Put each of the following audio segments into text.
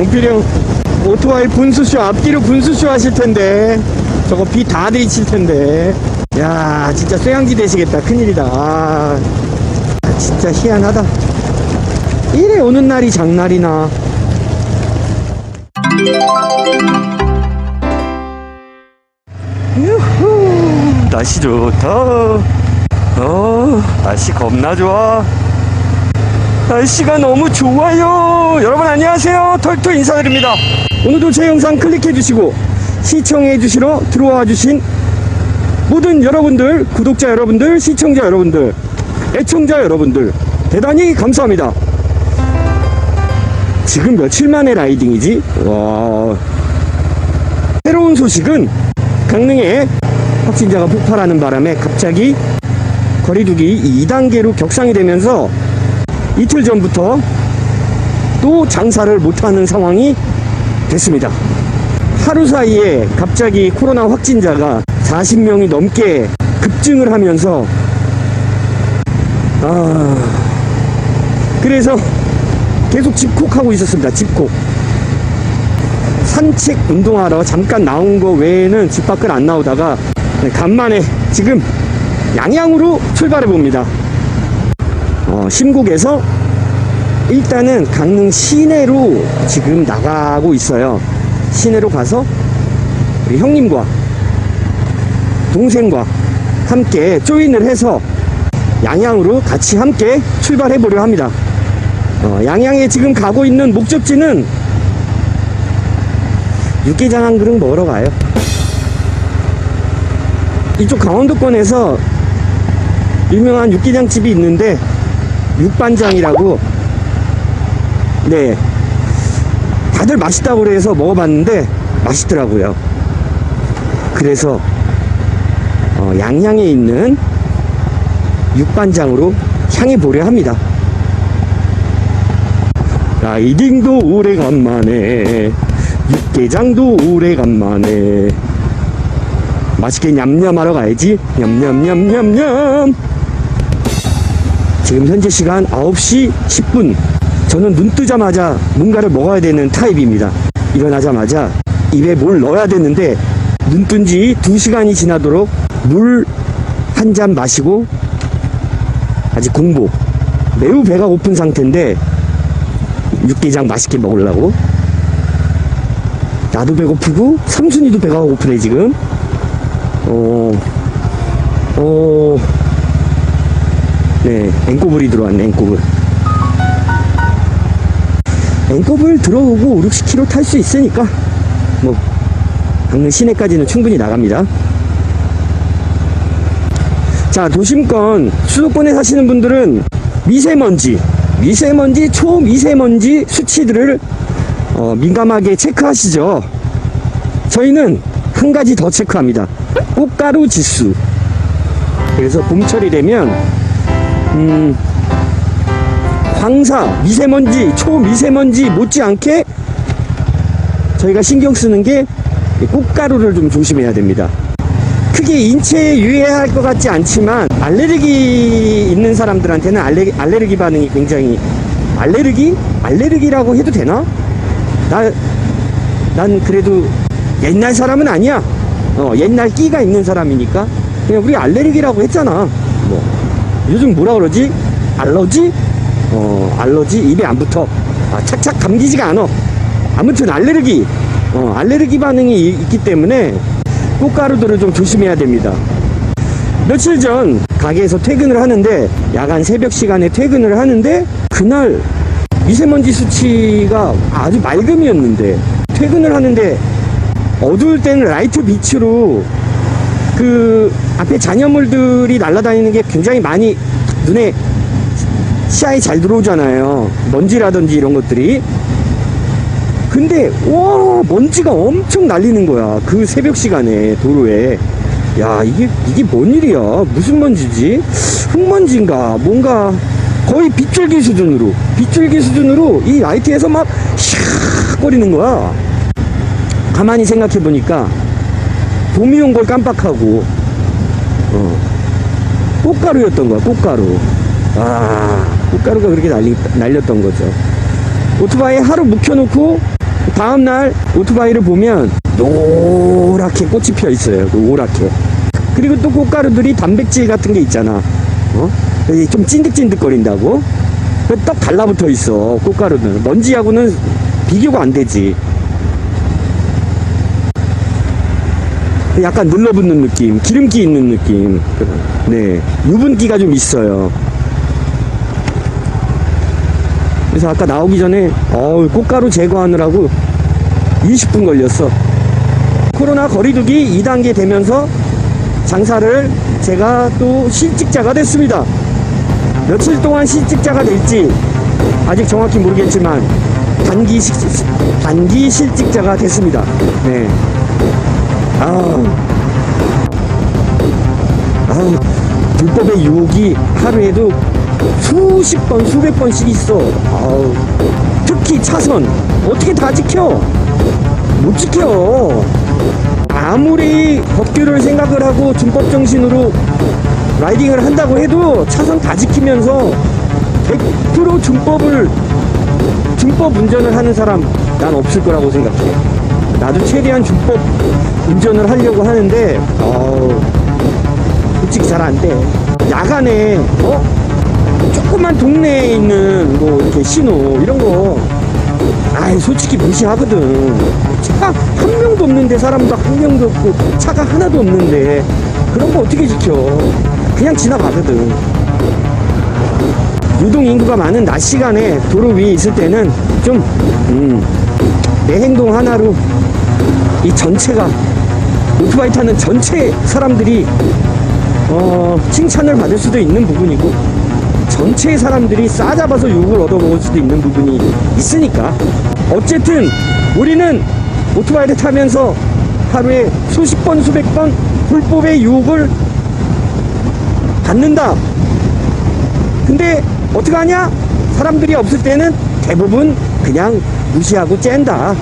강필형 오토바이 분수쇼 앞뒤로 분수쇼 하실 텐데 저거 비 다 들이칠 텐데. 야 진짜 쇠양지 되시겠다. 큰일이다. 아, 진짜 희한하다. 이래 오는 날이 장날이나. 유후. 날씨 좋다. 어 날씨 겁나 좋아 날씨가 너무 좋아요. 여러분 안녕하세요. 털토 인사드립니다. 오늘도 제 영상 클릭해 주시고 시청해 주시러 들어와 주신 모든 여러분들 구독자 여러분들 시청자 여러분들 애청자 여러분들 대단히 감사합니다. 지금 며칠 만에 라이딩이지? 와. 새로운 소식은 강릉에 확진자가 폭발하는 바람에 갑자기 거리두기 2단계로 격상이 되면서 이틀 전부터 또 장사를 못하는 상황이 됐습니다. 하루 사이에 갑자기 코로나 확진자가 40명이 넘게 급증을 하면서 아 그래서 계속 집콕하고 있었습니다. 집콕. 산책 운동하러 잠깐 나온 거 외에는 집 밖을 안 나오다가 간만에 지금 양양으로 출발해 봅니다. 어, 심곡에서 일단은 강릉 시내로 지금 나가고 있어요. 시내로 가서 우리 형님과 동생과 함께 조인을 해서 양양으로 같이 함께 출발해 보려 합니다. 어, 양양에 지금 가고 있는 목적지는 육개장 한 그릇 먹으러 가요. 이쪽 강원도권에서 유명한 육개장 집이 있는데 육반장이라고. 네. 다들 맛있다고 그래서 먹어봤는데 맛있더라고요. 그래서 어, 양양에 있는 육반장으로 향해 보려 합니다. 라이딩도 오래간만에 육개장도 오래간만에. 맛있게 냠냠하러 가야지. 냠냠냠냠냠 지금 현재 시간 9시 10분. 저는 눈 뜨자마자 뭔가를 먹어야 되는 타입입니다. 일어나자마자 입에 뭘 넣어야 되는데 눈 뜬 지 2시간이 지나도록 물 한 잔 마시고 아직 공복 매우 배가 고픈 상태인데 육개장 맛있게 먹으려고. 나도 배고프고 삼순이도 배가 고프네 지금. 어, 어, 네, 앵꼬불이 들어왔네, 앵꼬불. 앵꼬불 들어오고 5, 60km 탈 수 있으니까, 뭐, 강릉 시내까지는 충분히 나갑니다. 자, 도심권, 수도권에 사시는 분들은 미세먼지, 미세먼지, 초미세먼지 수치들을 어, 민감하게 체크하시죠. 저희는 한 가지 더 체크합니다. 꽃가루 지수. 그래서 봄철이 되면 음, 황사, 미세먼지, 초미세먼지 못지않게 저희가 신경 쓰는 게이 꽃가루를 좀 조심해야 됩니다. 크게 인체에 유해할 것 같지 않지만 알레르기 있는 사람들한테는 알레, 알레르기 반응이 굉장히 알레르기? 알레르기라고 해도 되나? 나, 난 그래도 옛날 사람은 아니야. 어, 옛날 끼가 있는 사람이니까 그냥 우리 알레르기라고 했잖아. 뭐 요즘 뭐라 그러지? 알러지? 어, 알러지 입에 안 붙어. 아, 착착 감기지가 않아. 아무튼 알레르기. 어, 알레르기 반응이 이- 있기 때문에 꽃가루들을 좀 조심해야 됩니다. 며칠 전 가게에서 퇴근을 하는데 야간 새벽 시간에 퇴근을 하는데 그날 미세먼지 수치가 아주 맑음이었는데 퇴근을 하는데 어두울 때는 라이트 빛으로 그 앞에 잔여물들이 날아다니는 게 굉장히 많이 눈에 시야에 잘 들어오잖아요. 먼지라든지 이런 것들이. 근데 와 먼지가 엄청 날리는 거야. 그 새벽 시간에 도로에. 야 이게 이게 뭔 일이야? 무슨 먼지지? 흙먼지인가? 뭔가 거의 빗줄기 수준으로 빗줄기 수준으로 이 라이트에서 막 샥 거리는 거야. 가만히 생각해 보니까 봄이 온 걸 깜빡하고 어, 꽃가루였던 거야 꽃가루 아 꽃가루가 그렇게 날리, 날렸던 거죠 오토바이 하루 묵혀놓고 다음날 오토바이를 보면 노랗게 꽃이 피어 있어요. 노랗게. 그리고 또 꽃가루들이 단백질 같은 게 있잖아. 어? 좀 찐득찐득거린다고. 그떡 달라붙어 있어. 꽃가루는. 먼지하고는 비교가 안 되지. 약간 눌러붙는 느낌, 기름기 있는 느낌. 네. 유분기가 좀 있어요. 그래서 아까 나오기 전에, 어우, 꽃가루 제거하느라고 20분 걸렸어. 코로나 거리두기 2단계 되면서 장사를 제가 또 실직자가 됐습니다. 며칠 동안 실직자가 될지 아직 정확히 모르겠지만 단기 시, 단기 실직자가 됐습니다. 네. 아, 아, 불법의 유혹이 하루에도 수십 번, 수백 번씩 있어. 아우, 특히 차선 어떻게 다 지켜? 못 지켜. 아무리 법규를 생각을 하고 준법 정신으로 라이딩을 한다고 해도 차선 다 지키면서 100% 준법을 준법 운전을 하는 사람 난 없을 거라고 생각해. 나도 최대한 준법 운전을 하려고 하는데 어우 솔직히 잘 안 돼. 야간에 어 조그만 동네에 있는 뭐 이렇게 신호 이런 거 아이 솔직히 무시하거든. 차한 명도 없는데 사람도 한 명도 없고 차가 하나도 없는데 그런 거 어떻게 지켜? 그냥 지나가거든. 유동 인구가 많은 낮 시간에 도로 위에 있을 때는 좀, 음, 내 행동 하나로 이 전체가, 오토바이 타는 전체 사람들이, 어, 칭찬을 받을 수도 있는 부분이고, 전체 사람들이 싸잡아서 욕을 얻어먹을 수도 있는 부분이 있으니까. 어쨌든, 우리는 오토바이를 타면서 하루에 수십 번, 수백 번 불법의 유혹을 받는다. 근데 어떻게 하냐? 사람들이 없을 때는 대부분 그냥 무시하고 쨘다.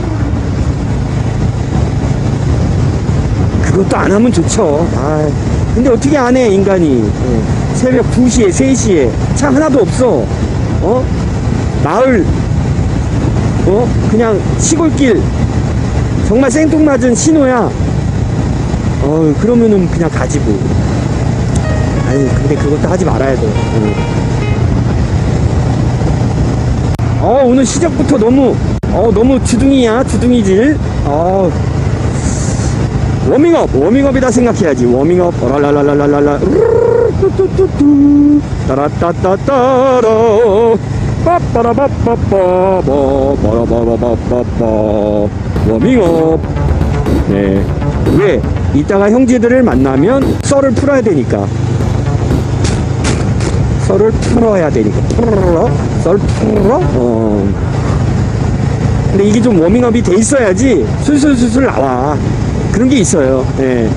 그것도 안 하면 좋죠. 아, 근데 어떻게 안 해, 인간이. 예. 새벽 2시에, 3시에 차 하나도 없어. 어? 마을, 어? 그냥 시골길, 정말 생뚱맞은 신호야. 어, 그러면은 그냥 가지 뭐. 아니 근데 그것도 하지 말아야 돼. 응. 어 오늘 시작부터 너무 어 너무 주둥이야 주둥이질. 어 워밍업 워밍업이다 생각해야지 워밍업 라라라라라라 뚜뚜뚜뚜 따라따따따라 빠빠라빠빠빠 빠라바라바빠빠 워밍업 네. 왜? 이따가 형제들을 만나면 썰을 풀어야 되니까. 썰을 풀어야 되니까. 풀어? 썰 풀어? 어. 근데 이게 좀 워밍업이 돼 있어야지 술술술술 나와. 그런 게 있어요. 예.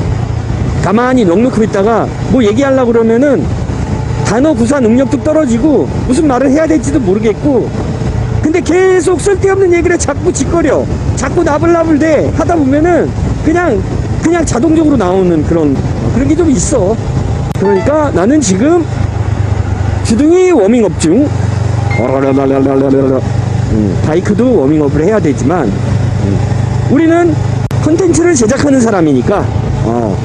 가만히 넋놓고 있다가 뭐 얘기하려고 그러면은 단어 구사 능력도 떨어지고 무슨 말을 해야 될지도 모르겠고 근데 계속 쓸데없는 얘기를 자꾸 짓거려. 자꾸 나불나불대 하다 보면은 그냥 그냥 자동적으로 나오는 그런 그런 게 좀 있어. 그러니까 나는 지금 주둥이 워밍업 중. 음, 바이크도 워밍업을 해야 되지만 음, 우리는 컨텐츠를 제작하는 사람이니까. 어,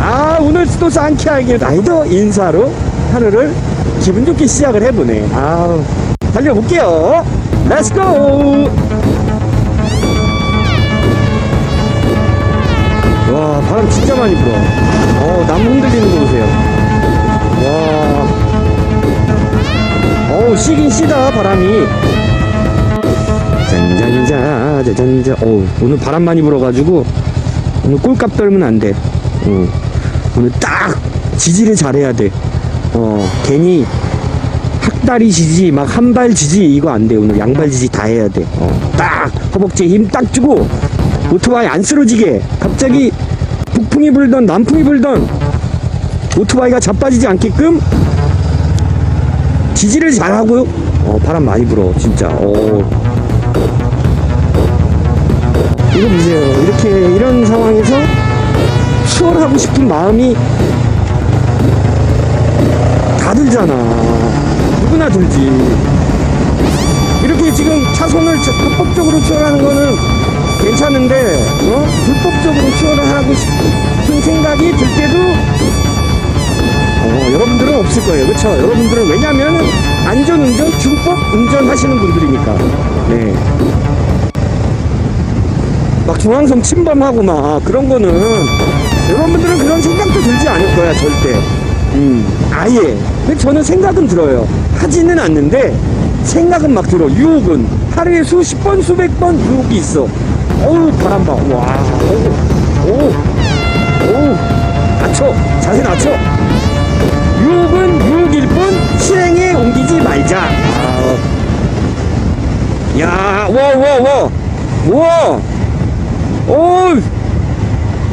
아 오늘 또 상쾌하게 라이더 인사로 하루를 기분 좋게 시작을 해보네. 아 달려볼게요. 렛츠고 와 바람 진짜 많이 불어. 어 나무 흔들리는 거 보세요 시긴 시다 바람이 짠짠짠 짠짠짠 어우 오늘 바람 많이 불어가지고 오늘 꼴값 떨면 안돼 어. 오늘 딱 지지를 잘해야 돼. 어, 괜히 학다리 지지, 막 한 발 지지 이거 안 돼. 오늘 양발 지지 다 해야 돼. 어, 딱 허벅지에 힘 딱 주고 오토바이 안 쓰러지게 갑자기 북풍이 불던 남풍이 불던 오토바이가 자빠지지 않게끔 지지를 잘 하고 어, 바람 많이 불어 진짜. 어. 이거 보세요. 이렇게 이런 상황에서 수월하고 싶은 마음이 들잖아. 누구나 들지. 이렇게 지금 차선을 저- 합법적으로 추월하는 거는 괜찮은데, 어? 불법적으로 추월을 하고 싶은 생각이 들 때도, 어, 여러분들은 없을 거예요. 그쵸? 여러분들은 왜냐면, 안전운전, 준법 운전하시는 분들이니까. 네. 막 중앙선 침범하고 막 그런 거는 여러분들은 그런 생각도 들지 않을 거야 절대. 음 아예. 근데 저는 생각은 들어요. 하지는 않는데 생각은 막 들어. 유혹은. 하루에 수십 번 수백 번 유혹이 있어. 어우 바람 봐와오오 오, 낮춰. 자세 낮춰 유혹은 유혹일 뿐 실행에 옮기지 말자. 아, 야와 와와와 오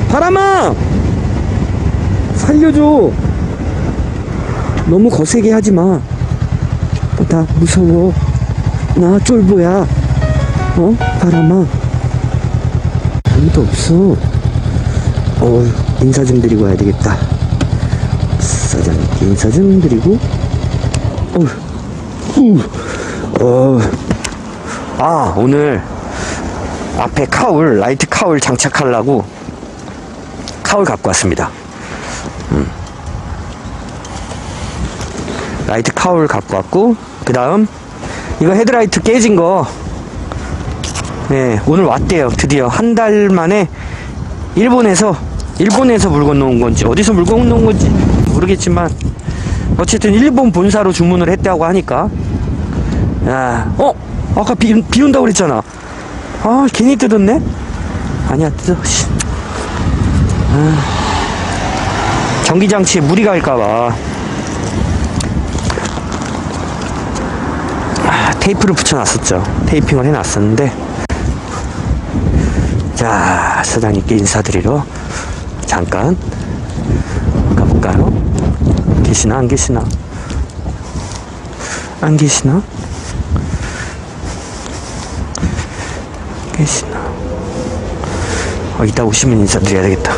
바람아. 살려줘. 너무 거세게 하지 마. 나 무서워. 나 쫄보야. 어 바람아. 아무도 없어. 어 인사 좀 드리고 와야 되겠다 사장님께 인사 좀 드리고 어. 아 오늘 앞에 카울, 라이트 카울 장착하려고 카울 갖고 왔습니다. 음. 라이트 카울 갖고 왔고, 그 다음, 이거 헤드라이트 깨진 거, 네, 오늘 왔대요. 드디어 한 달 만에 일본에서, 일본에서 물건 놓은 건지, 어디서 물건 놓은 건지 모르겠지만, 어쨌든 일본 본사로 주문을 했다고 하니까, 야, 어? 아까 비, 비 온다고 그랬잖아. 아 괜히 뜯었네? 아니야 뜯어. 씨. 아, 전기장치에 물이 갈까봐. 아, 테이프를 붙여놨었죠. 테이핑을 해놨었는데. 자 사장님께 인사드리러 잠깐 가볼까요 계시나 안 계시나 안 계시나 계시나? 어, 이따 오시면 인사드려야 되겠다.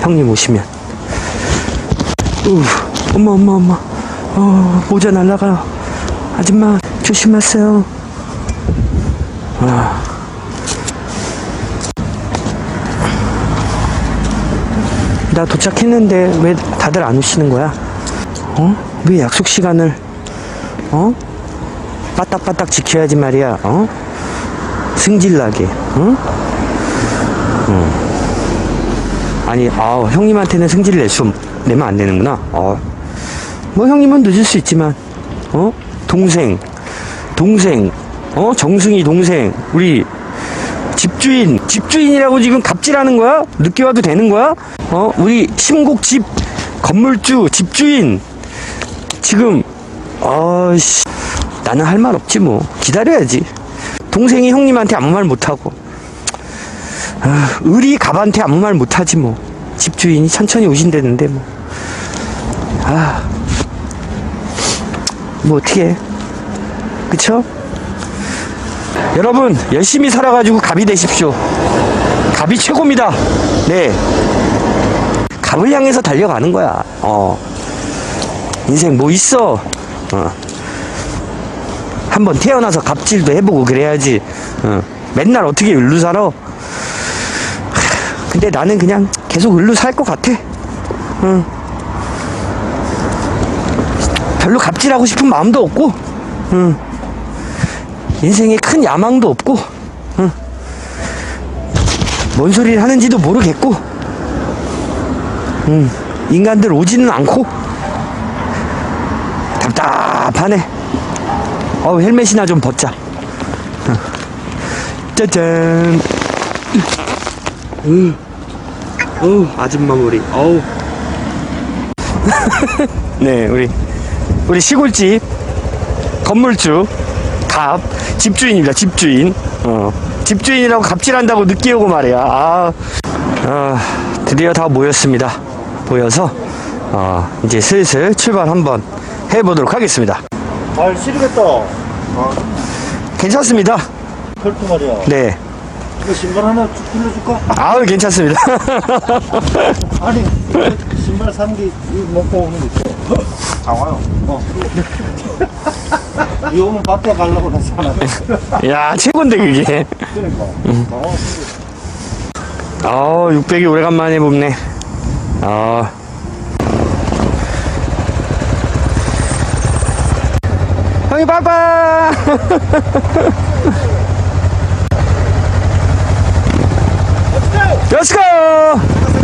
형님 오시면. 우, 엄마, 엄마, 엄마. 어, 모자 날라가. 아줌마, 조심하세요. 아. 나 도착했는데 왜 다들 안 오시는 거야? 어? 왜 약속 시간을, 어? 빠딱빠딱 지켜야지 말이야, 어? 승질나게, 응? 응. 아니, 아 형님한테는 승질을 낼 수, 내면 안 되는구나. 어. 뭐, 형님은 늦을 수 있지만, 어? 동생, 동생, 어? 정승이 동생, 우리 집주인, 집주인이라고 지금 갑질하는 거야? 늦게 와도 되는 거야? 어? 우리 심곡집 건물주, 집주인, 지금, 아씨, 나는 할 말 없지 뭐. 기다려야지. 동생이 형님한테 아무 말 못하고. 아, 의리 갑한테 아무 말 못하지 뭐. 집주인이 천천히 오신다는데 뭐. 아, 뭐 어떻게 그쵸? 여러분 열심히 살아가지고 갑이 되십시오. 갑이 최고입니다. 네. 갑을 향해서 달려가는 거야. 어 인생 뭐 있어 어. 한번 태어나서 갑질도 해보고 그래야지. 어. 맨날 어떻게 을루 살아? 하, 근데 나는 그냥 계속 을루 살 것 같아. 어. 별로 갑질하고 싶은 마음도 없고, 어. 인생에 큰 야망도 없고, 어. 뭔 소리를 하는지도 모르겠고, 음, 인간들 오지는 않고, 답답하네. 어우 헬멧이나 좀 벗자 어. 짜잔 으. 어우 아줌마 머리 어우 네 우리 우리 시골집 건물주 갑 집주인입니다 집주인 어 집주인이라고 갑질한다고 늦게 오고 말이야 아, 아 드디어 다 모였습니다 모여서 어 이제 슬슬 출발 한번 해보도록 하겠습니다 잘 시르겠다. 괜찮습니다 혈투 말이야. 네 이거 신발 하나 쭉 빌려줄까? 아우 괜찮습니다. 아니, 신발 사는 게 이거 먹고 오는 거 있어. 다 와요. 어. 이 오면 밭에 가려고 그랬잖아. 야, 최고인데, 그게. 그러니까. 다 와. 아, 600이 오래간만에 뽑네. 아. 형이 빠빠! 렛츠고!